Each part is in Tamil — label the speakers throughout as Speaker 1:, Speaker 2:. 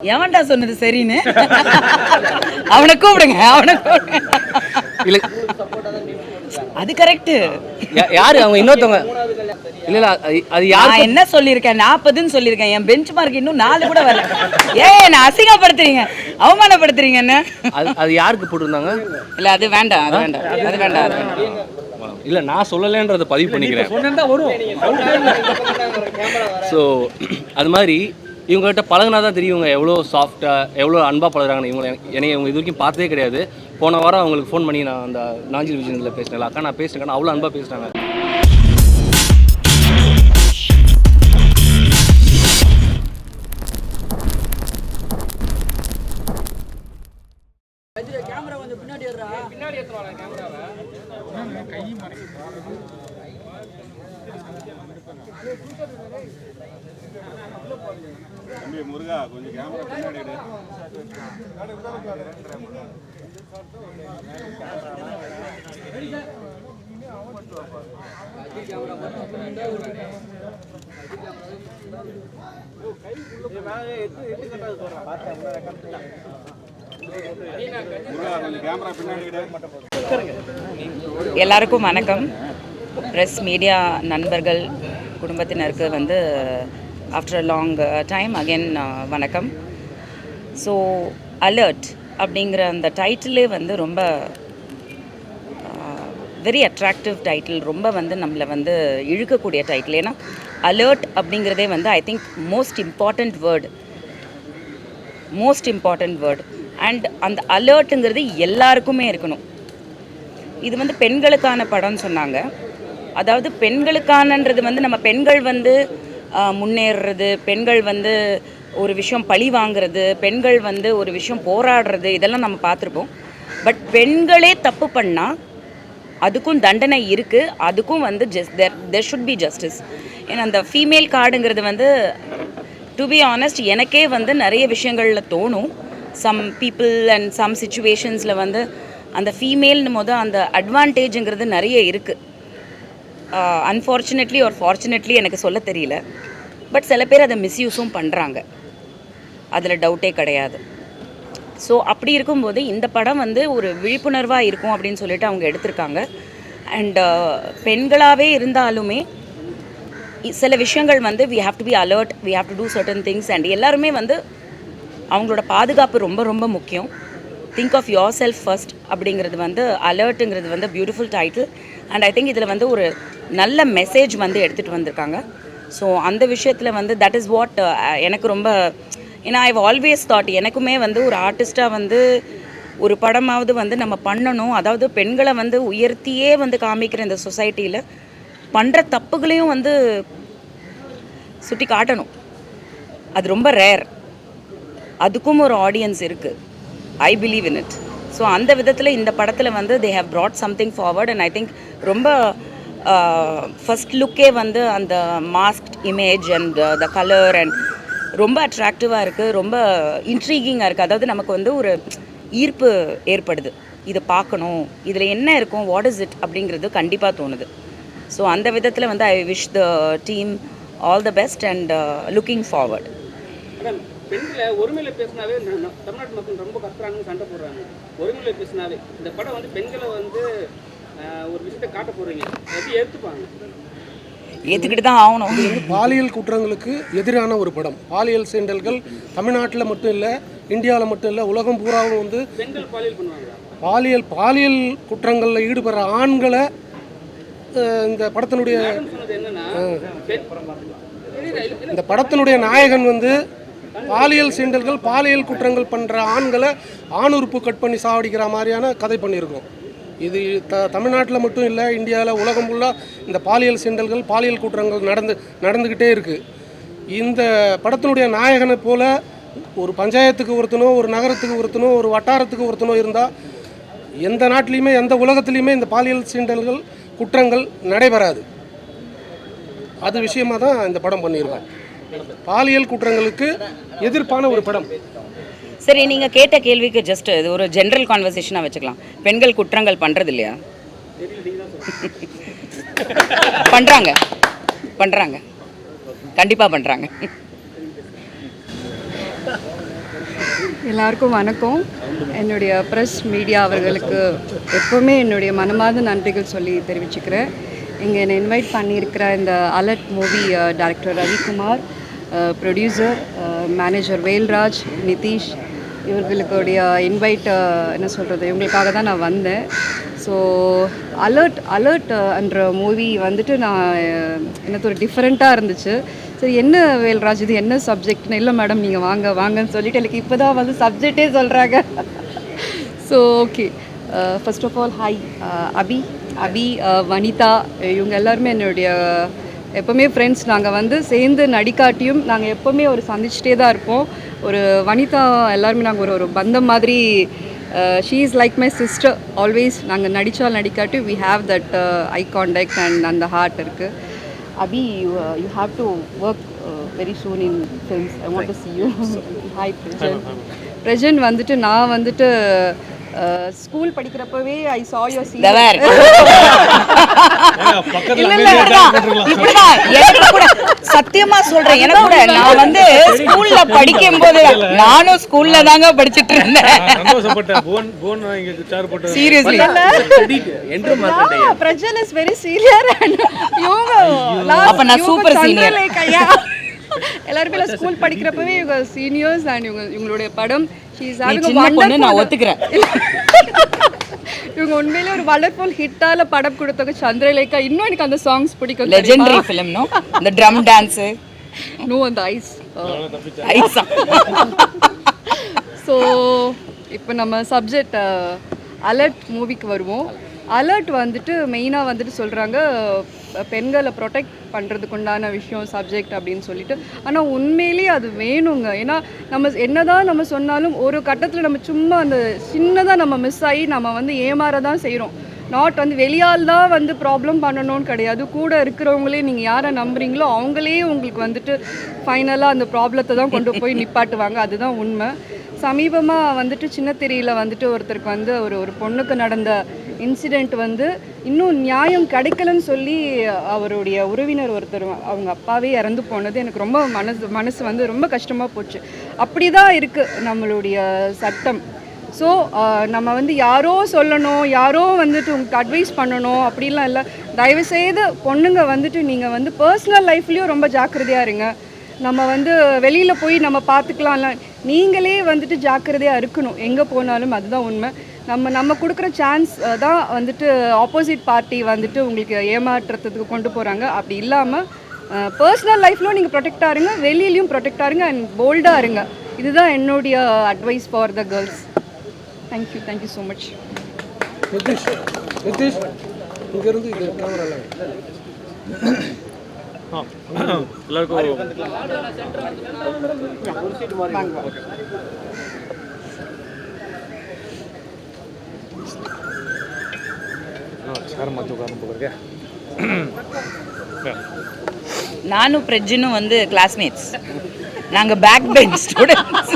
Speaker 1: எவன்டா சொன்னது சரின்னு? அவனை கூப்பிடுங்க அவனை கூப்பிடுங்க.
Speaker 2: இல்ல.
Speaker 1: அது கரெக்ட்
Speaker 2: யாரு? அவங்க இன்னொருத்தவங்க. இல்ல இல்ல அது- யாரு
Speaker 1: நான் என்ன சொல்லியிருக்கேன்? நாற்பதுன்னு சொல்லியிருக்கேன். என் பெஞ்ச் மார்க் இன்னும் நாலு கூட வரல. ஏய் நான் அசிங்கப்படுத்துறீங்க. அவமானப்படுத்துறீங்க என்ன?
Speaker 2: அது அது யாருக்கு போட்டிருந்தாங்க?
Speaker 1: இல்ல அது வேண்டாம் அது வேண்டாம் அது வேண்டாம் அது வேண்டாம்.
Speaker 3: இல்ல நான் சொல்லலைன்றத பதிவு பண்ணிக்கிறேன். ஸோ அது மாதிரி இவங்ககிட்ட பழகுனா தான் தெரியும் இவங்க எவ்வளோ சாஃப்டாக எவ்வளோ அன்பாக பழகிறாங்கன்னு. இவங்க என்னை இவங்க இது வரைக்கும் பார்த்ததே கிடையாது. போன வாரம் அவங்களுக்கு ஃபோன் பண்ணி நான் அந்த நாஞ்சில் விஜயனில் பேசினேன் அக்கா நான் பேசுகிறேன் அவ்வளோ அன்பாக பேசுகிறாங்க
Speaker 1: எல்லாருக்கும் வணக்கம். ப்ரெஸ் மீடியா நண்பர்கள் குடும்பத்தினருக்கு வந்து ஆஃப்டர் லாங் டைம் அகெயின் வணக்கம். ஸோ அலர்ட் அப்படிங்கிற அந்த டைட்டிலே வந்து ரொம்ப வெரி அட்ராக்டிவ் டைட்டில் ரொம்ப வந்து நம்மளை வந்து இழுக்கக்கூடிய டைட்டில் ஏன்னா அலர்ட் அப்படிங்கிறதே வந்து I think most important word most important word and அந்த அலர்ட்டுங்கிறது எல்லாருக்குமே இருக்கணும். இது வந்து பெண்களுக்கான படம்னு சொன்னாங்க. அதாவது பெண்களுக்கானன்றது வந்து நம்ம பெண்கள் வந்து முன்னேறுறது பெண்கள் வந்து ஒரு விஷயம் பழி வாங்குறது பெண்கள் வந்து ஒரு விஷயம் போராடுறது இதெல்லாம் நம்ம பார்த்துருப்போம். பட் பெண்களே தப்பு பண்ணால் அதுக்கும் தண்டனை இருக்குது அதுக்கும் வந்து just there there should be justice ஏன்னா அந்த ஃபீமேல் கார்டுங்கிறது வந்து டு பி ஆனஸ்ட் எனக்கே வந்து நிறைய விஷயங்களில் தோணும். சம் பீப்புள் அண்ட் சம் சுச்சுவேஷன்ஸில் வந்து அந்த ஃபீமேல்னு போது அந்த அட்வான்டேஜுங்கிறது நிறைய இருக்குது அன்ஃபார்ச்சுனேட்லி ஒரு ஃபார்ச்சுனேட்லி எனக்கு சொல்ல தெரியல. பட் சில பேர் அதை மிஸ்யூஸும் பண்ணுறாங்க அதில் டவுட்டே கிடையாது. ஸோ அப்படி இருக்கும்போது இந்த படம் வந்து ஒரு விழிப்புணர்வாக இருக்கும் அப்படின்னு சொல்லிட்டு அவங்க எடுத்திருக்காங்க. அண்ட் uh, பெண்களாகவே இருந்தாலுமே சில விஷயங்கள் வந்து we have to be alert we have to do certain things and எல்லாருமே வந்து அவங்களோட பாதுகாப்பு ரொம்ப ரொம்ப முக்கியம். Think of yourself first அப்படிங்கிறது வந்து அலர்ட்டுங்கிறது வந்து beautiful title and I think இதில் வந்து ஒரு நல்ல மெசேஜ் வந்து எடுத்துகிட்டு வந்திருக்காங்க. ஸோ அந்த விஷயத்தில் வந்து தட் இஸ் வாட் எனக்கு ரொம்ப ஏன்னா ஐவ் ஆல்வேஸ் தாட் எனக்குமே வந்து ஒரு ஆர்டிஸ்ட்டாக வந்து ஒரு படமாவது வந்து நம்ம பண்ணணும். அதாவது பெண்களை வந்து உயர்த்தியே வந்து காமிக்கிற இந்த சொசைட்டியில் பண்ணுற தப்புகளையும் வந்து சுட்டி காட்டணும். அது ரொம்ப ரேர் அதுக்கும் ஒரு ஆடியன்ஸ் இருக்குது I believe in it so அந்த விதத்தில் இந்த படத்தில் வந்து they have brought something forward and I think ரொம்ப uh, ஃபர்ஸ்ட் லுக்கே வந்து அந்த mask image and the colour and ரொம்ப அட்ராக்டிவாக இருக்குது ரொம்ப இன்ட்ரீகிங்காக இருக்குது அதாவது நமக்கு வந்து ஒரு ஈர்ப்பு ஏற்படுது. இதை பார்க்கணும் இதில் என்ன இருக்கும் வாட் இஸ் இட் அப்படிங்கிறது கண்டிப்பாக தோணுது. ஸோ அந்த விதத்தில் வந்து I wish the team all the best and looking forward
Speaker 4: madam பெண்களை ஒருமையில பேசினாவே தமிழ்நாட்டு மக்கள் ரொம்ப கத்துறாங்க சண்டை போடுறாங்க. ஒருமையில பேசினாவே இந்த படம் வந்து பெண்களை வந்து ஒரு விஷயத்தை காட்ட போறீங்க. எப்படி ஏற்றுப்பாங்க
Speaker 1: ஏற்றுக்கிட்டு தான் ஆகணும்.
Speaker 5: பாலியல் குற்றங்களுக்கு எதிரான ஒரு படம். பாலியல் சீண்டல்கள் தமிழ்நாட்டில் மட்டும் இல்லை இந்தியாவில் மட்டும் இல்லை உலகம் பூராவும் வந்து
Speaker 4: பாலியல்
Speaker 5: பாலியல் குற்றங்களில் ஈடுபடுற ஆண்களை இந்த படத்தினுடைய இந்த படத்தினுடைய நாயகன் வந்து பாலியல் சீண்டல்கள் பாலியல் குற்றங்கள் பண்ணுற ஆண்களை ஆணுறுப்பு கட் பண்ணி சாவடிக்கிற மாதிரியான கதை பண்ணியிருக்கோம். இது த தமிழ்நாட்டில் மட்டும் இல்லை இந்தியாவில் உலகம் ஃபுல்லாக இந்த பாலியல் சிண்டல்கள் பாலியல் குற்றங்கள் நடந்து நடந்துக்கிட்டே இருக்குது இந்த படத்தினுடைய நாயகனை போல் ஒரு பஞ்சாயத்துக்கு ஒருத்தனோ ஒரு நகரத்துக்கு ஒருத்தனோ ஒரு வட்டாரத்துக்கு ஒருத்தனோ இருந்தால் எந்த நாட்டிலையுமே எந்த உலகத்துலேயுமே இந்த பாலியல் சீண்டல்கள் குற்றங்கள் நடைபெறாது. அது விஷயமாக தான் இந்த படம் பண்ணியிருக்கோம் பாலியல் குற்றங்களுக்கு எதிர்ப்பான ஒரு படம்.
Speaker 1: சரி நீங்கள் கேட்ட கேள்விக்கு ஜஸ்ட் இது ஒரு ஜென்ரல் கான்வர்சேஷனாக வச்சுக்கலாம். பெண்கள் குற்றங்கள் பண்ணுறது இல்லையா பண்ணுறாங்க பண்ணுறாங்க கண்டிப்பாக பண்ணுறாங்க
Speaker 6: எல்லாருக்கும் வணக்கம். என்னுடைய ப்ரெஸ் மீடியா அவர்களுக்கு எப்போவுமே என்னுடைய மனமார்ந்த நன்றிகள் சொல்லி தெரிவிச்சுக்கிறேன். இங்கே என்னை இன்வைட் பண்ணியிருக்கிற இந்த alert movie director Ravikumar producer manager Velraj Nitish இவர்களுடைய இன்வைட் என்ன சொல்கிறது இவங்களுக்காக தான் நான் வந்தேன். ஸோ அலர்ட் அலர்ட் என்ற மூவி வந்துட்டு நான் எனக்கு ஒரு டிஃப்ரெண்ட்டாக இருந்துச்சு. சரி என்ன வேல்ராஜ் இது? என்ன சப்ஜெக்ட்னு இல்லை மேடம் நீங்கள் வாங்க வாங்கன்னு சொல்லிட்டு எனக்கு இப்போ தான் வந்து சப்ஜெக்டே சொல்கிறாங்க so okay first of all hi Abhi. Abhi Vanitha இவங்க எல்லாருமே என்னுடைய எப்போவுமே ஃப்ரெண்ட்ஸ் நாங்கள் வந்து சேர்ந்து நடிக்காட்டியும் நாங்கள் எப்போவுமே ஒரு சந்திச்சுட்டே தான் இருப்போம். ஒரு வனிதா எல்லாருமே நாங்கள் ஒரு ஒரு பந்தம் மாதிரி she is like my sister always நாங்கள் நடித்தால் நடிக்காட்டி we have that eye contact and அந்த ஹார்ட் இருக்குது you have to work uh, very soon in films. I want to see you. Hi, Prajan. Prajan வந்துட்டு நான் வந்துட்டு ஸ்கூல் படிக்கிறப்பவே ஐ
Speaker 1: இல்ல இல்ல இப்படிதான் இப்படிதான். எனக்கு கூட சத்தியமா சொல்றேன். எனக்கு கூட நான் வந்து ஸ்கூல்ல படிக்கும் போது நானும் ஸ்கூல்ல தாங்க படிச்சிட்டு இருந்தேன்.
Speaker 7: சந்தோஷப்பட்டேன். போன் போன் இங்க சேர் போட்டு
Speaker 1: seriously
Speaker 6: is very senior and இவங்க
Speaker 1: அப்ப நான்.
Speaker 6: சந்திரலேகா, yeah. எல்லாருமே ஸ்கூல் படிக்கிறப்பவே இவங்க சீனியர்ஸ் அண்ட் இவங்க இவங்களுடைய படம் இஸ்
Speaker 1: சின்ன பொண்ணு நான் ஒத்துக்கிறேன்.
Speaker 6: இவங்க உண்மையிலே ஒரு வண்டர்ஃபுல் ஹிட்டால படம் கொடுத்தவங்க சந்திரலேகா. இன்னும் எனக்கு அந்த சாங்ஸ் பிடிக்கும்
Speaker 1: லெஜெண்டரி ஃபிலிம் நோ இந்த ட்ரம் டான்ஸ்
Speaker 6: நோ அந்த ஐஸ்
Speaker 1: ஐசா
Speaker 6: ஸோ இப்போ நம்ம சப்ஜெக்ட் அலர்ட் மூவிக்கு வருவோம். அலர்ட் வந்துட்டு மெயினாக வந்துட்டு சொல்கிறாங்க பெண்களை ப்ரொடெக்ட் பண்ணுறதுக்கு உண்டான விஷயம் சப்ஜெக்ட் அப்படின்னு சொல்லிட்டு. ஆனால் உண்மையிலேயே அது வேணுங்க. ஏன்னா நம்ம என்னதான் நம்ம சொன்னாலும் ஒரு கட்டத்தில் நம்ம சும்மா அந்த சின்னதாக நம்ம மிஸ் ஆகி நம்ம வந்து ஏமாற தான் செய்கிறோம் நாட் வந்து வெளியால் தான் வந்து ப்ராப்ளம் பண்ணணும்னு கிடையாது. கூட இருக்கிறவங்களே நீங்கள் யாரை நம்புறீங்களோ அவங்களே உங்களுக்கு வந்துட்டு ஃபைனலாக அந்த ப்ராப்ளத்தை தான் கொண்டு போய் நிப்பாட்டுவாங்க. அதுதான் உண்மை. சமீபமாக வந்துட்டு சின்ன திரையில் வந்துட்டு ஒருத்தருக்கு வந்து ஒரு ஒரு பொண்ணுக்கு நடந்த இன்சிடெண்ட் வந்து இன்னும் நியாயம் கிடைக்கலன்னு சொல்லி அவருடைய உறவினர் ஒருத்தர் அவங்க அப்பாவே இறந்து போனது எனக்கு ரொம்ப மனசு மனசு வந்து ரொம்ப கஷ்டமாக போச்சு. அப்படி தான் இருக்குது நம்மளுடைய சட்டம். ஸோ நம்ம வந்து யாரோ சொல்லணும் யாரோ வந்துட்டு உங்களுக்கு அட்வைஸ் பண்ணணும் அப்படிலாம் இல்லை. தயவுசெய்து பொண்ணுங்க வந்துட்டு நீங்கள் வந்து பர்சனல் லைஃப்லேயும் ரொம்ப ஜாக்கிரதையாக இருங்க. நம்ம வந்து வெளியில் போய் நம்ம பார்த்துக்கலாம்ல. நீங்களே வந்துட்டு ஜாக்கிரதையாக இருக்கணும். எங்கே போனாலும் அதுதான் உண்மை. நம்ம நம்ம கொடுக்குற சான்ஸ் தான் வந்துட்டு ஆப்போசிட் பார்ட்டி வந்துட்டு உங்களுக்கு ஏமாற்றுறதுக்கு கொண்டு போகிறாங்க அப்படி இல்லாமல் பர்சனல் லைஃப்லையும் நீங்கள் ப்ரொடெக்டாக இருங்க வெளியிலையும் ப்ரொடெக்டாக இருங்க அண்ட் போல்டாக இருங்க. இதுதான் என்னுடைய advice for the girls thank you thank you so much
Speaker 5: Nitish Nitish இங்கேருந்து இது
Speaker 7: எல்லாருக்கும் உட்காரணும் போல இருக்கே
Speaker 1: நானும் பிரஜினும் வந்து கிளாஸ்மேட்ஸ் நாங்க பேக் பெஞ்ச் ஸ்டூடெண்ட்ஸ்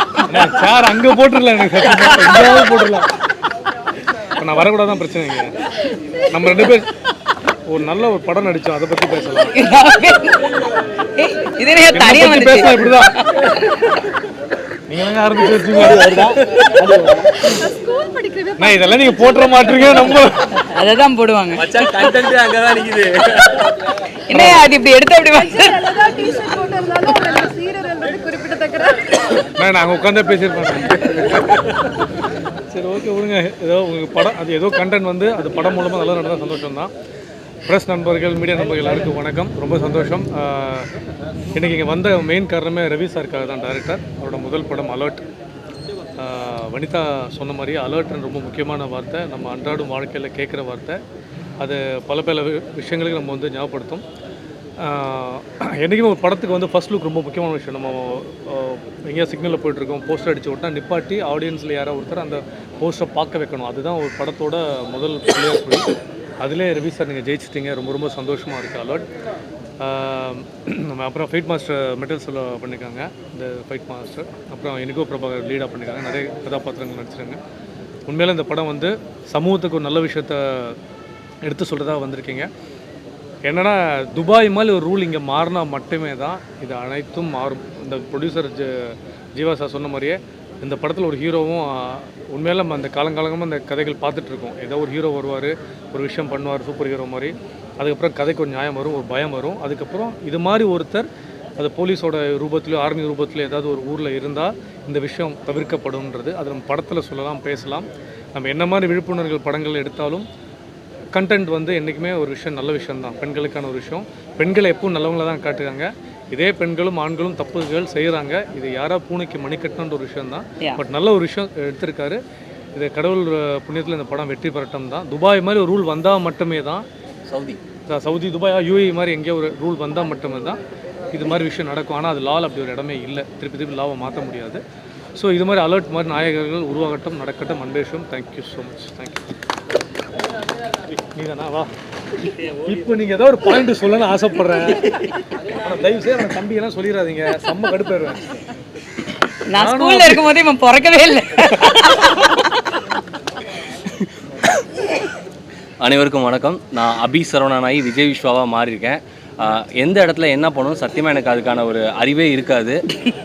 Speaker 7: சேர் அங்கே போட்டுடலாம் எனக்கு சத்தியமா. எங்கேயாவது போட்டுடலாம் இப்போ நான் வரக்கூடாதான் பிரச்சனை நம்ம ரெண்டு பேர் ஒரு நல்ல ஒரு படம் நடிச்சோம் அதை பற்றி பேசலாம்.
Speaker 1: இதே
Speaker 7: என்னை
Speaker 1: தனியா
Speaker 7: பத்தி
Speaker 1: வந்து
Speaker 7: பேசினா இப்படிதான். நீங்க எல்லாம் ஆரம்பிச்சு வச்சுங்க
Speaker 6: ஸ்கூல் படிக்கிறவே
Speaker 7: நான் இதெல்லாம் நீங்க போட்டுற மாட்டீங்க நம்ம
Speaker 1: அதை தான் போடுவாங்க.
Speaker 2: மச்சான் கண்டென்ட் அங்கே தான் நிற்குது
Speaker 1: என்ன அது இப்படி எடுத்து அப்படி
Speaker 7: நாங்கள் உட்காந்தே பேசியிருப்பேன் சரி ஓகே விடுங்க. ஏதோ உங்களுக்கு படம் அது ஏதோ கண்டென்ட் வந்து அது படம் மூலமாக நல்லா நடந்தால் சந்தோஷம் தான் ப்ரெஸ் நண்பர்கள் மீடியா நண்பர்கள் எல்லாருக்கும் வணக்கம். ரொம்ப சந்தோஷம். ஆஹ், இன்னைக்கு இங்கே வந்த மெயின் காரணமே ரவி சாருக்காக தான் டேரக்டர் அவரோட முதல் படம் அலர்ட் வனிதா சொன்ன மாதிரி அலர்ட்னு ரொம்ப முக்கியமான வார்த்தை. நம்ம அன்றாடும் வாழ்க்கையில் கேட்குற வார்த்தை. அது பல பல விஷயங்களுக்கு நம்ம வந்து ஞாபகப்படுத்தும். என்றைக்குமே ஒரு படத்துக்கு வந்து ஃபஸ்ட் லுக் ரொம்ப முக்கியமான விஷயம். நம்ம எங்கேயா சிக்னலில் போயிட்டுருக்கோம் போஸ்டர் அடித்து விட்டா நிப்பாட்டி ஆடியன்ஸில் யாராவது ஒருத்தர் அந்த போஸ்டரை பார்க்க வைக்கணும். அதுதான் ஒரு படத்தோட முதல் பிள்ளையாக புள்ளி அதிலே ரவி சார் நீங்கள் ஜெயிச்சிட்டிங்க. ரொம்ப ரொம்ப சந்தோஷமாக இருக்குது அலர்ட் நம்ம அப்புறம் ஃபைட் மாஸ்டர் மெட்டல் சொல்ல பண்ணியிருக்காங்க. இந்த ஃபைட் மாஸ்டர் அப்புறம் எனக்கோ பிரபாகர் லீடாக பண்ணியிருக்காங்க. நிறைய கதாபாத்திரங்கள் நடிச்சிருக்காங்க. உண்மையில் இந்த படம் வந்து சமூகத்துக்கு ஒரு நல்ல விஷயத்த எடுத்து சொல்கிறதா வந்திருக்கீங்க. என்னென்னா துபாய் மாதிரி ஒரு ரூல் இங்கே மாறினா மட்டுமே தான் இது அனைத்தும் மாறும். இந்த ப்ரொடியூசர் ஜ ஜீவா சார் சொன்ன மாதிரியே இந்த படத்தில் ஒரு ஹீரோவும் உண்மையில நம்ம அந்த காலங்காலமாக அந்த கதைகள் பார்த்துட்டு இருக்கோம் ஏதோ ஒரு ஹீரோ வருவார் ஒரு விஷயம் பண்ணுவார் சூப்பர் ஹீரோ மாதிரி. அதுக்கப்புறம் கதைக்கு ஒரு நியாயம் வரும் ஒரு பயம் வரும். அதுக்கப்புறம் இது மாதிரி ஒருத்தர் அது போலீஸோட ரூபத்திலயோ ஆர்மி ரூபத்திலயோ ஏதாவது ஒரு ஊரில் இருந்தால் இந்த விஷயம் தவிர்க்கப்படும்ன்றது. அது நம்ம படத்தில் சொல்லலாம் பேசலாம். நம்ம என்ன மாதிரி விழிப்புணர்வுகள் படங்கள் எடுத்தாலும் கண்டென்ட் வந்து என்றைக்குமே ஒரு விஷயம் நல்ல விஷயம் தான் பெண்களுக்கான ஒரு விஷயம். பெண்களை எப்பவும் நல்லவங்கள தான் காட்டுறாங்க. இதே பெண்களும் ஆண்களும் தப்புகள் செய்கிறாங்க இது யாரா பூனைக்கு மணிக்கட்டுன்ற ஒரு விஷயம் தான். பட் நல்ல ஒரு விஷயம் எடுத்திருக்காரு. இது கடவுள் புண்ணியத்தில் இந்த படம் வெற்றி பெறட்டும் தான். துபாய் மாதிரி ஒரு ரூல் வந்தால் மட்டுமே தான்.
Speaker 3: சவுதி.
Speaker 7: சவுதி துபாய் யூஏ மாதிரி எங்கேயோ ஒரு ரூல் வந்தால் மட்டுமே தான். இது மாதிரி விஷயம் நடக்கும். ஆனால் அது லால் அப்படி ஒரு இடமே இல்லை. திருப்பி திருப்பி லாவை மாற்ற முடியாது. ஸோ இது மாதிரி அலர்ட் மாதிரி நாயகர்கள் உருவாகட்டும் நடக்கட்டும். அன்பேஷம் thank you so much thank you நீதானா? வா. இப்போ நீங்கள் ஏதோ ஒரு பாயிண்ட் சொல்லணும்னு ஆசைப்படுறேன். தயவு செய்து அந்த தம்பியெல்லாம் சொல்லிடாதீங்க செம்ம கடுப்பாயிருவேன்
Speaker 1: நான் ஸ்கூல்ல இருக்கும்போது இவன் பிறக்கவே இல்லை.
Speaker 3: அனைவருக்கும் வணக்கம். நான் அபி சரவணனாயி விஜய் விஸ்வாவாக மாறியிருக்கேன். எந்த இடத்துல என்ன பண்ணணும் சத்தியமாக எனக்கு அதுக்கான ஒரு அறிவே இருக்காது.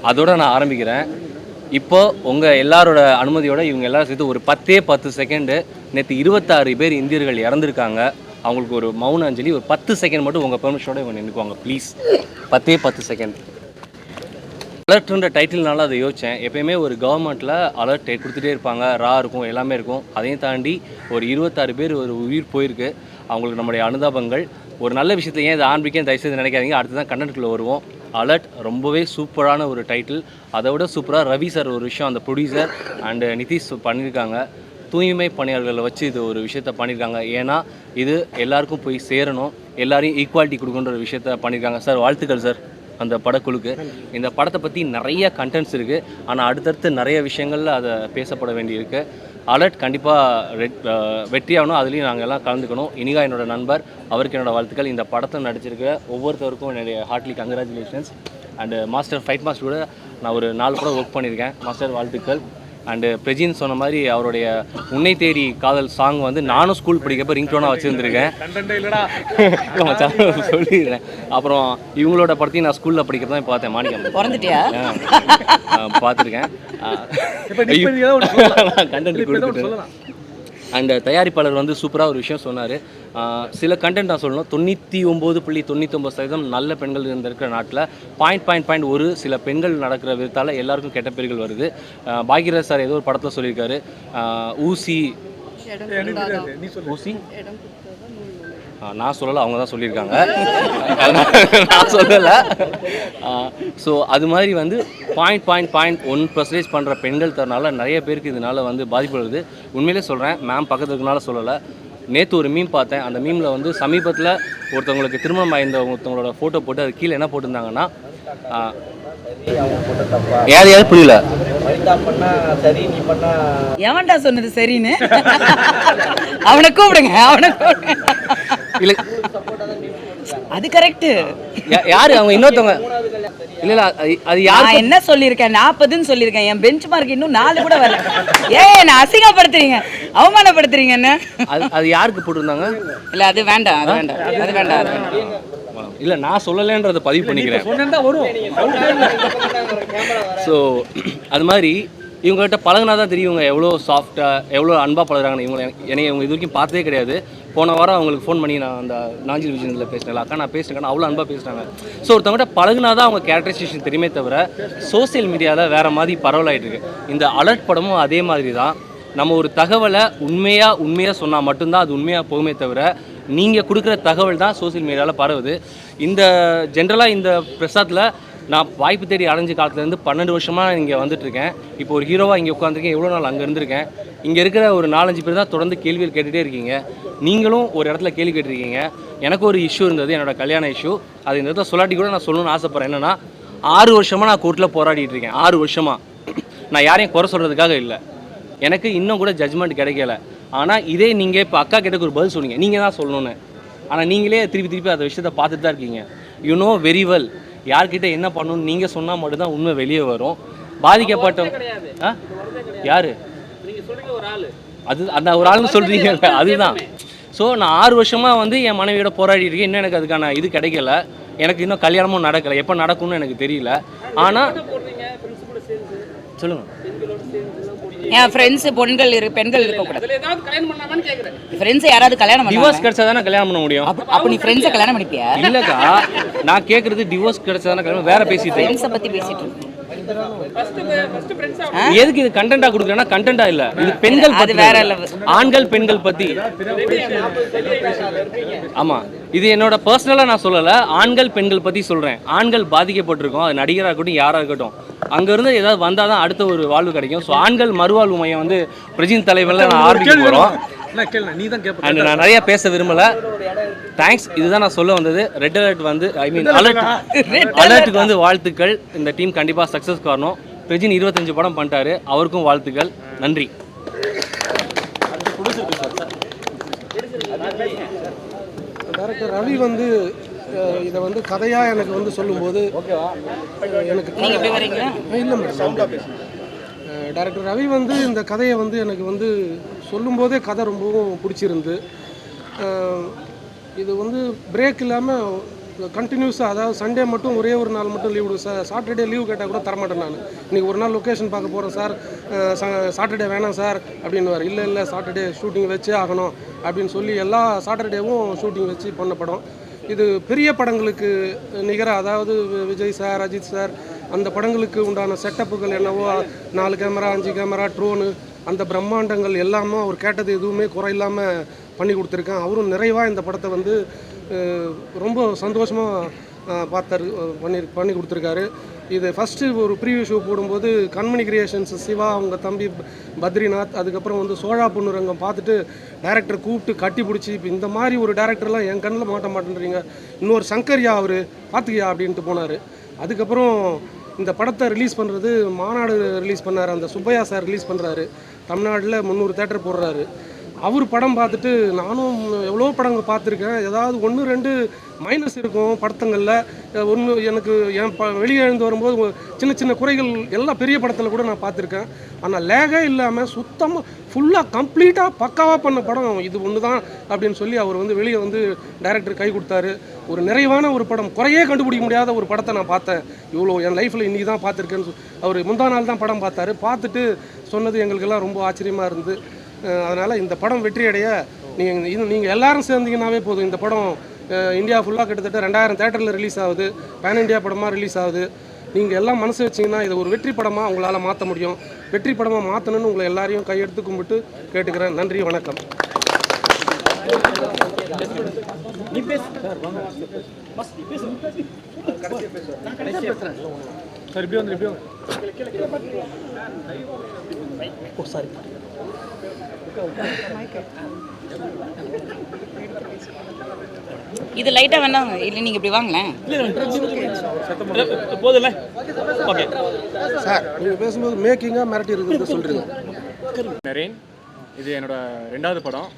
Speaker 3: அதோட நான் ஆரம்பிக்கிறேன். இப்போ உங்கள் எல்லாரோட அனுமதியோட இவங்க எல்லாரும் சேர்த்து ஒரு பத்தே பத்து செகண்டு நேற்று இருபத்தாறு பேர் இந்தியர்கள் இறந்துருக்காங்க. அவங்களுக்கு ஒரு மௌன அஞ்சலி ஒரு பத்து செகண்ட் மட்டும் உங்கள் பெர்மிஷனோட இவங்க நின்றுக்குவாங்க ப்ளீஸ் பத்தே பத்து செகண்ட் அலர்ட்ன்ற டைட்டில்னால அதை யோசித்தேன் எப்பயுமே ஒரு கவர்மெண்ட்டில் அலர்ட் கொடுத்துட்டே இருப்பாங்க. ரா இருக்கும் எல்லாமே இருக்கும். அதையும் தாண்டி ஒரு இருபத்தாறு பேர் ஒரு உயிர் போயிருக்கு. அவங்களுக்கு நம்முடைய அனுதாபங்கள். ஒரு நல்ல விஷயத்தில் ஏன் இதை ஆரம்பிக்கேன் தயவுசெய்து நினைக்காதீங்க. அடுத்து தான் கண்டென்ட்குள்ளே வருவோம். அலர்ட் ரொம்பவே சூப்பரான ஒரு டைட்டில் அதை விட சூப்பராக ரவி சார் ஒரு விஷயம் அந்த ப்ரொடியூசர் அண்டு நிதிஷ் பண்ணியிருக்காங்க தூய்மை பணியாளர்களை வச்சு இது ஒரு விஷயத்த பண்ணியிருக்காங்க. ஏன்னா இது எல்லாருக்கும் போய் சேரணும். எல்லாரையும் ஈக்குவாலிட்டி கொடுக்குன்ற ஒரு விஷயத்த பண்ணியிருக்காங்க. சார் வாழ்த்துக்கள் சார் அந்த படக்குழுக்கு. இந்த படத்தை பற்றி நிறைய கண்டென்ட்ஸ் இருக்குது ஆனால் அடுத்தடுத்து நிறைய விஷயங்களில் அதை பேசப்பட வேண்டியிருக்கு. அலர்ட் கண்டிப்பாக வெற்றியாகணும் அதுலேயும் நாங்கள் எல்லாம் கலந்துக்கணும். இனிகா என்னோடய நண்பர். அவருக்கு என்னோடய வாழ்த்துக்கள். இந்த படத்தை நடிச்சிருக்க ஒவ்வொருத்தருக்கும் என்னுடைய heartly congratulations and master fight master கூட நான் ஒரு நாலு படம் ஒர்க் பண்ணியிருக்கேன். மாஸ்டர் வாழ்த்துக்கள். அண்டு பிரஜின் சொன்ன மாதிரி அவருடைய உன்னை தேடி காதல் சாங் வந்து நானும் ஸ்கூல் படிக்கிறப்ப ரிங் டோனாக வச்சுருந்துருக்கேன் சொல்லிடுறேன். அப்புறம் இவங்களோட படத்தையும் நான் ஸ்கூலில் படிக்கிறத தான் பார்த்தேன் மாணிக்கம்.
Speaker 1: பிறந்துட்டியா?
Speaker 3: பார்த்துருக்கேன். கண்டென்ட்
Speaker 7: ஒன்று
Speaker 3: கொடுத்துட்டு. அண்ட் தயாரிப்பாளர் வந்து சூப்பராக ஒரு விஷயம் சொன்னார். சில கண்டென்ட் நான் சொல்லணும். தொண்ணூற்றி ஒம்பது புள்ளி தொண்ணூத்தொம்பது சதவீதம் நல்ல பெண்கள் இருந்திருக்கிற நாட்டில் பாயிண்ட் பாயிண்ட் பாயிண்ட் ஒரு சில பெண்கள் நடக்கிற விதத்தால் எல்லாருக்கும் கெட்ட பேர்கள் வருது. ஆஹ் பாக்யராஜ் சார் ஏதோ ஒரு படத்தில் சொல்லியிருக்காரு. ஊசி ஊசி
Speaker 6: இடம் கொடுத்தாதான் நூல் நூல்
Speaker 3: ஆ, நான் சொல்லலை அவங்க தான் சொல்லியிருக்காங்க. நான் சொல்லலை. ஸோ அது மாதிரி வந்து point point point one percentage பண்ணுற பெண்கள் தரனால நிறைய பேருக்கு இதனால் வந்து பாதிப்பு வருது. உண்மையிலே சொல்கிறேன் மேம் பக்கத்துக்குனால இருக்கனால சொல்லலை. நேற்று ஒரு மீம் பார்த்தேன். அந்த மீமில் வந்து சமீபத்தில் ஒருத்தவங்களுக்கு திருமணம் ஆயிருந்த ஒருத்தவங்களோட ஃபோட்டோ போட்டு அது கீழே என்ன போட்டிருந்தாங்கன்னா யார் யார் புரியல?
Speaker 1: எவன்டா சொன்னது சரின்னு? அவனை கூப்பிடுங்க அவனை கூப்பிடுங்க.
Speaker 3: இல்லை.
Speaker 1: அது கரெக்ட்
Speaker 3: யா- யாரு? அவங்க இன்னொருத்தவங்க. இல்லை இல்லை அது- யார்
Speaker 1: நான் என்ன சொல்லியிருக்கேன்? நாற்பதுன்னு சொல்லியிருக்கேன். என் பெஞ்ச் மார்க் இன்னும் நாலு கூட வரல. ஏய் நான் அசிங்கப்படுத்துறீங்க. அவமானப்படுத்துறீங்க என்ன?
Speaker 3: அது அது யாருக்கு போட்டிருந்தாங்க?
Speaker 1: இல்ல அது வேண்டாம் அது வேண்டாம். அது வேண்டாம் அது வேண்டாம்.
Speaker 3: இல்லை நான் சொல்லலைன்றதை பதிவு பண்ணிக்கிறேன். ஸோ அது மாதிரி இவங்ககிட்ட பழகுனா தான் தெரியும் இவங்க எவ்வளோ சாஃப்டாக எவ்வளோ அன்பாக பழகிறாங்கன்னு. இவங்க என்னை இவங்க இது வரைக்கும் பார்த்ததே கிடையாது. போன வாரம் அவங்களுக்கு ஃபோன் பண்ணி நான் அந்த நாஞ்சில் விஜயனில் பேசினேன் அக்கா நான் பேசுகிறேன் அவ்வளோ அன்பாக பேசுகிறாங்க ஸோ ஒருத்தவங்ககிட்ட பழகுனா தான் அவங்க கேரக்டரைசேஷன் தெரியுமே தவிர சோஷியல் மீடியாவில் வேறு மாதிரி பரவலாயிட்டு இருக்கு இந்த அலர்ட் படமும் அதே மாதிரி தான். நம்ம ஒரு தகவலை உண்மையாக உண்மையாக சொன்னால் மட்டும்தான் அது உண்மையாக போகுமே தவிர நீங்கள் கொடுக்குற தகவல் தான் சோஷியல் மீடியாவில் பரவுது. இந்த ஜென்ரலாக இந்த பிரசாத்தில் நான் வாய்ப்பு தேடி அடைஞ்ச காலத்துலேருந்து பன்னெண்டு வருஷமாக இங்கே வந்துட்டுருக்கேன். இப்போ ஒரு ஹீரோவாக இங்கே உட்காந்துருக்கேன் எவ்வளோ நாள் அங்கே இருந்திருக்கேன். இங்கே இருக்கிற ஒரு நாலஞ்சு பேர் தான் தொடர்ந்து கேள்விகள் கேட்டுகிட்டே இருக்கீங்க. நீங்களும் ஒரு இடத்துல கேள்வி கேட்டிருக்கீங்க. எனக்கு ஒரு இஷ்யூ இருந்தது என்னோடய கல்யாண இஷ்யூ அது இந்த இடத்துல சொல்லாட்டி கூட நான் சொல்லணும்னு ஆசைப்பட்றேன். என்னென்னா ஆறு வருஷமாக நான் கோர்ட்டில் போராடிட்டு இருக்கேன். ஆறு வருஷமாக நான் யாரையும் குறை சொல்கிறதுக்காக இல்லை. எனக்கு இன்னும் கூட ஜட்ஜ்மெண்ட் கிடைக்கல. ஆனால் இதே நீங்கள் இப்போ அக்கா கிட்ட ஒரு பதில் சொன்னீங்க. நீங்கள் தான் சொல்லணும்னு. ஆனால் நீங்களே திருப்பி திருப்பி அந்த விஷயத்தை பார்த்துட்டு தான் இருக்கீங்க. யூ நோ வெரி வெல் யார்கிட்ட என்ன பண்ணணும்னு நீங்கள் சொன்னால் மட்டும்தான் உண்மை வெளியே வரும். பாதிக்கப்பட்டவங்க யார்? அது அந்த ஒரு ஆளுன்னு சொல்கிறீங்க அதுதான். ஸோ நான் ஆறு வருஷமாக வந்து என் மனைவியோட போராடிட்டு இருக்கேன். இன்னும் எனக்கு அதுக்கான இது கிடைக்கல. எனக்கு இன்னும் கல்யாணமும் நடக்கலை. எப்போ நடக்கும்னு எனக்கு தெரியல. ஆனால்
Speaker 4: போட்டு
Speaker 1: என் ஃப்ரெண்ட்ஸ் பொண்கள் இரு பெண்கள் இருக்கக்கூடாது
Speaker 4: அதுல ஏதாவது கல்யாணம் பண்ணலாமான்னு கேக்குறேன்.
Speaker 1: ஃப்ரெண்ட்ஸ் யாராவது கல்யாணம்
Speaker 3: டிவோர்ஸ் கிடைச்சா தானே கல்யாணம் பண்ண முடியும்?
Speaker 1: அப்ப நீ ஃப்ரெண்ட்ஸை கல்யாணம் பண்ணிப்பியா?
Speaker 3: இல்லக்கா நான் கேட்கறது டிவோர்ஸ் கிடைச்சா தானே கல்யாணம் வேற பேசிட்டு இருக்கேன்.
Speaker 1: ஃப்ரெண்ட்ஸை பத்தி பேசிட்டு
Speaker 3: எதுக்கு இது கண்டென்ட்டா கொடுக்குறேன்னா கண்டென்ட்டா இல்ல. இது பெண்கள்
Speaker 1: அது
Speaker 3: பத்தி
Speaker 1: வேற level.
Speaker 3: ஆண்கள் பெண்கள் பத்தி. ஆமா. இது என்னோட பர்சனலா நான் சொல்லல. ஆண்கள் பெண்கள் பத்தி சொல்றேன். ஆண்கள் பாதிக்கப்பட்டிருக்கோம். அது நடிகரா இருக்கட்டும் யாரா இருக்கட்டும். அங்க இருந்து ஏதாவது வந்தாதான் அடுத்த ஒரு வாழ்வு கிடைக்கும். ஸோ ஆண்கள் மறுவாழ்வு மையம் வந்து பிரஜின் தலைவர்ல நான் ஆரம்பிக்க போறோம். நான் நிறைய பேச விரும்பல. தேங்க்ஸ் இதுதான் நான் சொல்ல வந்தது. ரெட் அலர்ட் வந்து ஐ மீன் அலர்ட் அலர்ட்டுக்கு வந்து வாழ்த்துக்கள். இந்த டீம் கண்டிப்பாக சக்ஸஸ் காரணம். பிரஜின் இருபத்தஞ்சு படம் பண்ணிட்டாரு. அவருக்கும் வாழ்த்துக்கள். நன்றி.
Speaker 5: டைரக்டர் ரவி வந்து இதை வந்து கதையாக எனக்கு வந்து சொல்லும்போது எனக்கு
Speaker 1: நீங்க எப்படி வரீங்களா?
Speaker 5: இல்லை மேடம் டைரக்டர் ரவி வந்து இந்த கதையை வந்து எனக்கு வந்து சொல்லும்போதே கதை ரொம்பவும் பிடிச்சிருந்து இது வந்து பிரேக் இல்லாமல் கண்டினியூஸாக அதாவது சண்டே மட்டும் ஒரே ஒரு நாள் மட்டும் லீவ் விடு. சார் சாட்டர்டே லீவ் கேட்டால் கூட தரமாட்டேன் நான். இன்றைக்கி ஒரு நாள் லொக்கேஷன் பார்க்க போகிறேன் சார். சாட்டர்டே வேணாம் சார் அப்படின்னுவார். இல்லை இல்லை சாட்டர்டே ஷூட்டிங் வச்சே ஆகணும் அப்படின்னு சொல்லி எல்லா சாட்டர்டேவும் ஷூட்டிங் வச்சு பண்ண படம். இது பெரிய படங்களுக்கு நிகராக அதாவது விஜய் சார் அஜித் சார் அந்த படங்களுக்கு உண்டான செட்டப்புகள் என்னவோ நாலு கேமரா அஞ்சு கேமரா ட்ரோனு அந்த பிரம்மாண்டங்கள் எல்லாமே அவர் கேட்டது எதுவுமே குறையில்லாமல் பண்ணி கொடுத்துருக்கேன். அவரும் நிறைவாக இந்த படத்தை வந்து ரொம்ப சந்தோஷமாக பார்த்தாரு பண்ணி பண்ணி கொடுத்துருக்காரு. இது ஃபஸ்ட்டு ஒரு ப்ரீவியூ ஷோ போடும்போது கண்மணி கிரியேஷன்ஸ் சிவா அவங்க தம்பி பத்ரிநாத் அதுக்கப்புறம் வந்து சோழா பொண்ணுரங்கம் பார்த்துட்டு டேரக்டர் கூப்பிட்டு கட்டி பிடிச்சி இப்போ இந்த மாதிரி ஒரு டேரக்டர்லாம் என் கண்ணில் மாட்ட மாட்டேன்றீங்க. இன்னொரு சங்கர்யா அவர் பார்த்துக்கியா அப்படின்ட்டு போனார். அதுக்கப்புறம் இந்த படத்தை ரிலீஸ் பண்ணுறது மாநாடு ரிலீஸ் பண்ணார். அந்த சுப்பையா சார் ரிலீஸ் பண்ணுறாரு தமிழ்நாட்டில் முந்நூறு தேட்டர் போடுறாரு. அவர் படம் பார்த்துட்டு நானும் எவ்வளோ படங்கள் பார்த்துருக்கேன். ஏதாவது ஒன்று ரெண்டு மைனஸ் இருக்கும் படத்துங்களில். ஒன்று எனக்கு என் ப வெளியே எழுந்து வரும்போது சின்ன சின்ன குறைகள் எல்லா பெரிய படத்தில் கூட நான் பார்த்துருக்கேன். ஆனால் லேகே இல்லாமல் சுத்தமாக ஃபுல்லாக கம்ப்ளீட்டாக பக்காவாக பண்ண படம் இது ஒன்று தான் அப்படின்னு சொல்லி அவர் வந்து வெளியே வந்து டைரக்டர் கை கொடுத்தாரு. ஒரு நிறைவான ஒரு படம். குறையே கண்டுபிடிக்க முடியாத ஒரு படத்தை நான் பார்த்தேன். இவ்வளோ என் லைஃப்பில் இன்றைக்கி தான் பார்த்துருக்கேன்னு அவர் முந்தா நாள் தான் படம் பார்த்தாரு. பார்த்துட்டு சொன்னது எங்களுக்கெல்லாம் ரொம்ப ஆச்சரியமாக இருந்து அதனால் இந்த படம் வெற்றி அடைய நீங்கள் இது நீங்கள் எல்லாரும் சேர்ந்தீங்கன்னாவே போதும். இந்த படம் இந்தியா ஃபுல்லாக கிட்டத்தட்ட ரெண்டாயிரம் தேட்டரில் ரிலீஸ் ஆகுது. பேன் இந்தியா படமாக ரிலீஸ் ஆகுது. நீங்கள் எல்லாம் மனசு வச்சிங்கன்னா இதை ஒரு வெற்றி படமாக உங்களால் மாற்ற முடியும். வெற்றி படமாக மாற்றணும்னு உங்களை எல்லாரையும் கையெடுத்து கும்பிட்டு கேட்டுக்கிறேன். நன்றி வணக்கம்.
Speaker 7: சார் இப்படி வந்து இப்படி வந்து.
Speaker 1: இது லைட்டா வேணா இல்லை நீங்க இப்படி வாங்களேன்
Speaker 7: போதில்ல ஓகே
Speaker 5: சார் நீங்கள் பேசும்போது மேக்கிங்காக மிரட்டி இருக்குது சொல்கிறீங்க
Speaker 8: நரேன் இது என்னோட ரெண்டாவது படம்.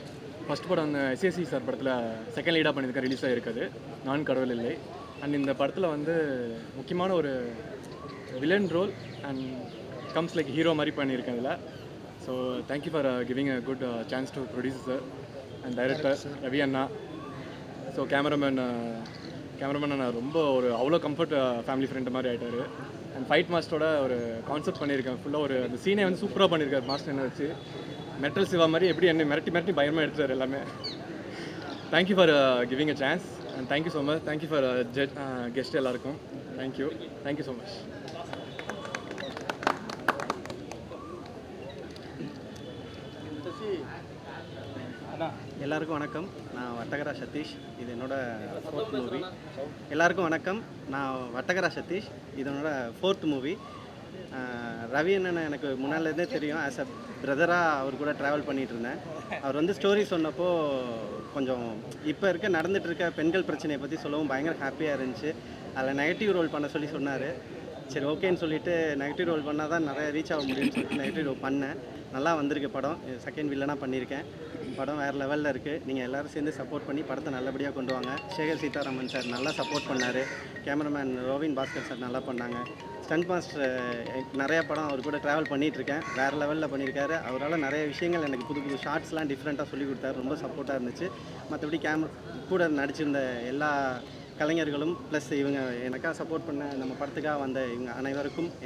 Speaker 8: ஃபர்ஸ்ட் படம் வந்து எஸ்எஸ்சி சார் படத்தில் செகண்ட் லீடாக பண்ணியிருக்கேன் ரிலீஸ் ஆகிருக்குது நான் கடவுள் இல்லை. அண்ட் இந்த படத்தில் வந்து முக்கியமான ஒரு villain role and comes like hero மாதிரி பண்ணியிருக்கேன் இதில். So thank you for giving a good chance to producer sir and director Ravi Anna so cameraman cameraman அண்ணா ரொம்ப ஒரு அவ்வளோ கம்ஃபர்ட் ஃபேமிலி ஃப்ரெண்டு மாதிரி ஆகிட்டாரு அண்ட் ஃபைட் மாஸ்டரோட ஒரு கான்செப்ட் பண்ணியிருக்கேன் ஃபுல்லாக ஒரு அந்த சீனை வந்து சூப்பராக பண்ணியிருக்காரு மாஸ்டர் என்ன வச்சு. மெட்டல் சிவா மாதிரி எப்படி என்ன மிரட்டி மிரட்டி பயமாக எடுத்துட்டார் எல்லாமே. Thank you for giving a chance and thank you so much thank you for chief guest எல்லாருக்கும். Thank you thank you so much
Speaker 9: எல்லாருக்கும் வணக்கம். நான் வட்டகரா சதீஷ். இது என்னோட ஃபோர்த் மூவி எல்லாருக்கும் வணக்கம். நான் வட்டகரா சதீஷ். இது என்னோட ஃபோர்த் மூவி ரவி அண்ணன் எனக்கு முன்னாலேருந்தே தெரியும். ஆஸ் அ பிரதராக அவர் கூட ட்ராவல் பண்ணிகிட்டு இருந்தேன். அவர் வந்து ஸ்டோரி சொன்னப்போ கொஞ்சம் இப்போ இருக்க நடந்துட்டு இருக்க பெண்கள் பிரச்சனையை பற்றி சொல்லவும் பயங்கர ஹாப்பியாக இருந்துச்சு. அதில் நெகட்டிவ் ரோல் பண்ண சொல்லி சொன்னார். சரி ஓகேன்னு சொல்லிட்டு நெகட்டிவ் ரோல் பண்ணால் தான் நிறைய ரீச் ஆக முடியும்னு சொல்லிட்டு நெகட்டிவ் ரோல் பண்ணேன். நல்லா வந்திருக்கு படம். செகண்ட் வில்லனாக பண்ணியிருக்கேன். படம் வேறு லெவலில் இருக்குது நீங்கள் எல்லாரும் சேர்ந்து சப்போர்ட் பண்ணி படத்தை நல்லபடியாக கொண்டு வாங்க. சேகர் சீதாராமன் சார் நல்லா சப்போர்ட் பண்ணார். கேமராமேன் ரோவின் பாஸ்கர் சார் நல்லா பண்ணாங்க. ஸ்டண்ட் மாஸ்டர் நிறையா படம் அவர் கூட ட்ராவல் பண்ணிகிட்ருக்கேன் வேறு லெவலில் பண்ணியிருக்காரு அவரால் நிறைய விஷயங்கள் எனக்கு புது புது ஷார்ட்ஸ்லாம் டிஃப்ரெண்ட்டாக சொல்லி கொடுத்தாரு. ரொம்ப சப்போர்ட்டாக இருந்துச்சு. மற்றபடி கேமரா கூட நடிச்சிருந்த எல்லா கலைஞர்களும் ப்ளஸ் இவங்க எனக்காக சப்போர்ட் பண்ண நம்ம படத்துக்காக வந்த இவங்க அனைவருக்கும்